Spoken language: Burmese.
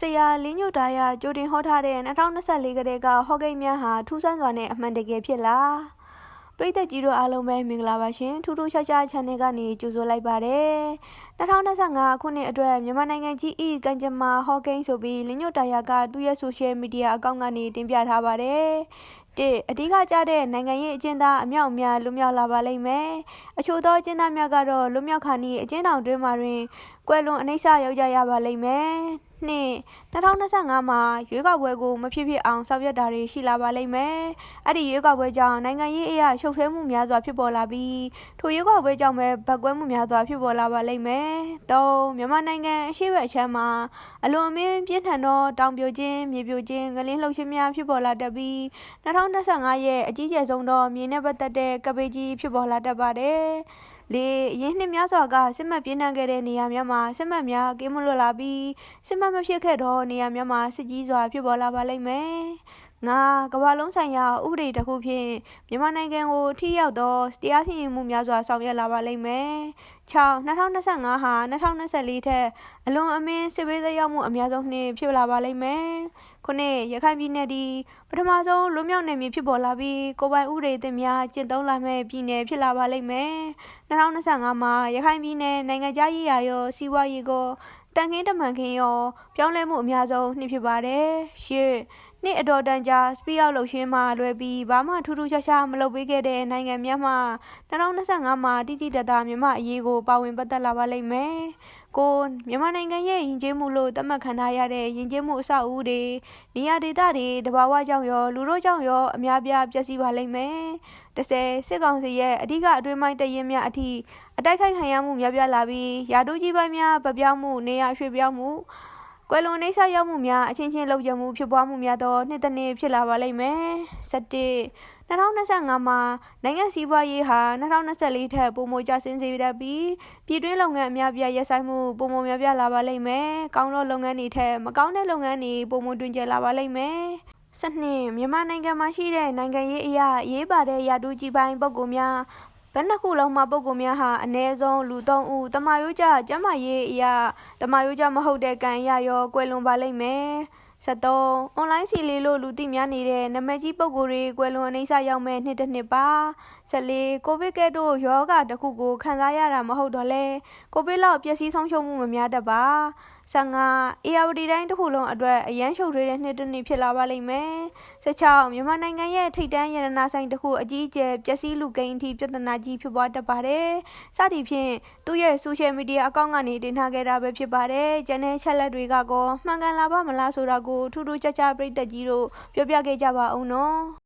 ဆရာလင်းညိုတာရကြိုတင်ဟောထားတဲ့2024ကတည်းကဟော့ကိတ်များဟာထူးဆန်းစွာနဲ့အမှန်တကယ်ဖြစ်လားပရိသတ်ကြီးတို့အားလုံးပဲမင်္ဂလာပါရှင်ထူးထူးခြားခြား channel ကနေကြိုဆိုလိုက်ပါတယ်2025ခုနှစ်အတွက်မြန်မာနိုင်ငံကြီးဤကံကြမ္မာဟော့ကိန်းဆိုပြီးလင်းညိုတာရကသူ့ရဲ့ social media အကောင့်ကနေတင်ပြထားပါတယ်တစ်အဓိကကျတဲ့နိုင်ငံရေးအကျဉ်းသားအမြောက်အများလွတ်မြောက်လာပါလိမ့်မယ်။အချို့သောအကျဉ်းသားများကတော့လွတ်မြောက်ခါနီအကျဉ်းထောင်တွင်းမှာတွင် ကွယ်လွန်အနှိမ့်ဆရောက်ကြရပါလိမ့်မယ်။နှစ်2025မှာရွေးကောက်ပွဲကိုမဖြစ်ဖြစ်အောင်ဆောင်ရွက်တာတွေရှိလာပါလိမ့်မယ်။အဲ့ဒီရွေးကောက်ပွဲကြောင့်နိုင်ငံရေးအရာရှုပ်ထွေးမှုများစွာဖြစ်ပေါ်လာပြီးထိုရွေးကောက်ပွဲကြောင့်ပဲဗတ်ကွဲမှုများစွာဖြစ်ပေါ်လာပါလိမ့်မယ်။သုံးမြန်မာနိုင်ငံအရှိတ်အချမ်းမှာအလွန်အမင်းပြင်းထန်သောတောင်ပြိုခြင်းမြေပြိုခြင်းငလင်းလှုပ်ခြင်းများဖြစ်ပေါ်လာတတ်ပြီး2025ရဲ့အကြီးကျယ်ဆုံးသောမြေနဲ့ပတ်သက်တဲ့ကပေကြီးဖြစ်ပေါ်လာတတ်ပါတယ်။ လေအရင်နှစ်များစွာကစစ်မှတ်ပြင်းထန်ခဲ့တဲ့နေရာများမှာစစ်မှတ်များကင်းမလွတ်လာပြီးစစ်မှတ်မဖြစ်ခဲ့သောနေရာများမှာစစ်ကြီးစွာဖြစ်ပေါ်လာပါလိမ့်မယ်။ ငါကမ္ဘာလုံးဆိုင်ရာဥပဒေတစ်ခုဖြင့်မြန်မာနိုင်ငံကိုထိရောက်သောတရားစီရင်မှုများစွာဆောင်ရွက်လာပါလိမ့်မယ်။6 2025ဟာ2024ထက်အလွန်အမင်းစစ်ဘေးသက်ရောက်မှုအများဆုံးနှစ်ဖြစ်လာပါလိမ့်မယ်။ခုနှစ်ရခိုင်ပြည်နယ်ဒီပထမဆုံးလွတ်မြောက်နယ်မြေဖြစ်ပေါ်လာပြီးကိုပိုင်ဥပဒေသစ်များကျင့်သုံးလာမဲ့ပြည်နယ်ဖြစ်လာပါလိမ့်မယ်။2025မှာရခိုင်ပြည်နယ်နိုင်ငံခြားရေးရာရောစီးပွားရေးကိုတန်ခင်းတမန်ခင်းရောပြောင်းလဲမှုအများဆုံးနှစ်ဖြစ်ပါတယ်။ရှစ် နှစ်အတော်တန်ကြာစပီရောက်လှုပ်ရှင်းမှလွယ်ပြီးဘာမှထူးထူးခြားခြားမလုပ်ပေးခဲ့တဲ့နိုင်ငံများမှာ2025မှာတိတိတတ်တာမြန်မာအရေးကိုပါဝင်ပတ်သက်လာပါလိမ့်မယ်။ကိုမြန်မာနိုင်ငံရဲ့ယဉ်ကျေးမှုလို့သတ်မှတ်ခံထားရတဲ့ယဉ်ကျေးမှုအဆောက်အဦတွေနေရာဒေသတွေတဘာဝကြောင့်ရောလူတို့ကြောင့်ရောအများပြားပျက်စီးပါလိမ့်မယ်။တစ်ဆယ်စစ်ကောင်စီရဲ့အဓိကအတွင်းပိုင်းတရင်များအထိအတိုက်ခိုက်ခံရမှုများပြားလာပြီးရာထူးကြီးပိုင်းများဗပြောင်းမှုနေရာရွှေ့ပြောင်းမှု ကွယ်လွန်နေဆရောက်မှုများအချင်းချင်းလောက်ကျမှုဖြစ်ပွားမှုများသောနှစ်တစ်နှစ်ဖြစ်လာပါလိမ့်မယ်။17 2025မှာနိုင်ငံစည်းပွားရေးဟာ2024ထက်ပိုမိုကျဆင်းစေတတ်ပြီးပြည်တွင်းလုပ်ငန်းအများပြားရပ်ဆိုင်းမှုပိုမိုများပြားလာပါလိမ့်မယ်။ကောင်းသောလုပ်ငန်းတွေထက်မကောင်းတဲ့လုပ်ငန်းတွေပိုမိုတွင်ကျယ်လာပါလိမ့်မယ်။စနစ်မြန်မာနိုင်ငံမှာရှိတဲ့နိုင်ငံရေးအရာရေးပါတဲ့ရာထူးကြီးပိုင်းပုဂ္ဂိုလ်များ ဘယ်နှစ်ခုလုံးမှာပုဂ္ဂိုလ်များဟာအ ਨੇ ဆုံးလူ၃ဦးတမယိုးကြကျမ်းမာရေးအရာတမယိုးကြမဟုတ်တဲ့ကံအရာရောကွယ်လွန်ပါလိမ့်မယ်73အွန်လိုင်းစီလေးလို့လူသိများနေတဲ့နာမည်ကြီးပုဂ္ဂိုလ်တွေကွယ်လွန်အနေဆရောက်မဲ့နှစ်တစ်နှစ်ပါ14ကိုဗစ်ကဲ့သို့ယောဂတစ်ခုကိုခံစားရတာမဟုတ်တော့လဲကိုဗစ်လောက်ပျက်စီးဆုံးရှုံးမှုမများတတ်ပါ 15အေယာဝတီတိုင်းတစ်ခုလုံးအတွက်အရန်ရှုပ်ထွေးတဲ့နှစ်တစ်နှစ်ဖြစ်လာပါလိမ့်မယ်16မြန်မာနိုင်ငံရဲ့ထိပ်တန်းရတနာဆိုင်တစ်ခုအကြီးအကျယ်ပျက်စီးလူကိန်းအထိပြဿနာကြီးဖြစ်ပွားတတ်ပါတယ်စသည်ဖြင့်သူ့ရဲ့ social media အကောင့်ကနေတင်ထားခဲ့တာပဲဖြစ်ပါတယ်ကျန်တဲ့ချက်လက်တွေကကောမှန်ကန်လာပါမလားဆိုတာကိုထူးထူးခြားခြားပြည်သက်ကြီးတို့ပြောပြခဲ့ကြပါအောင်နော်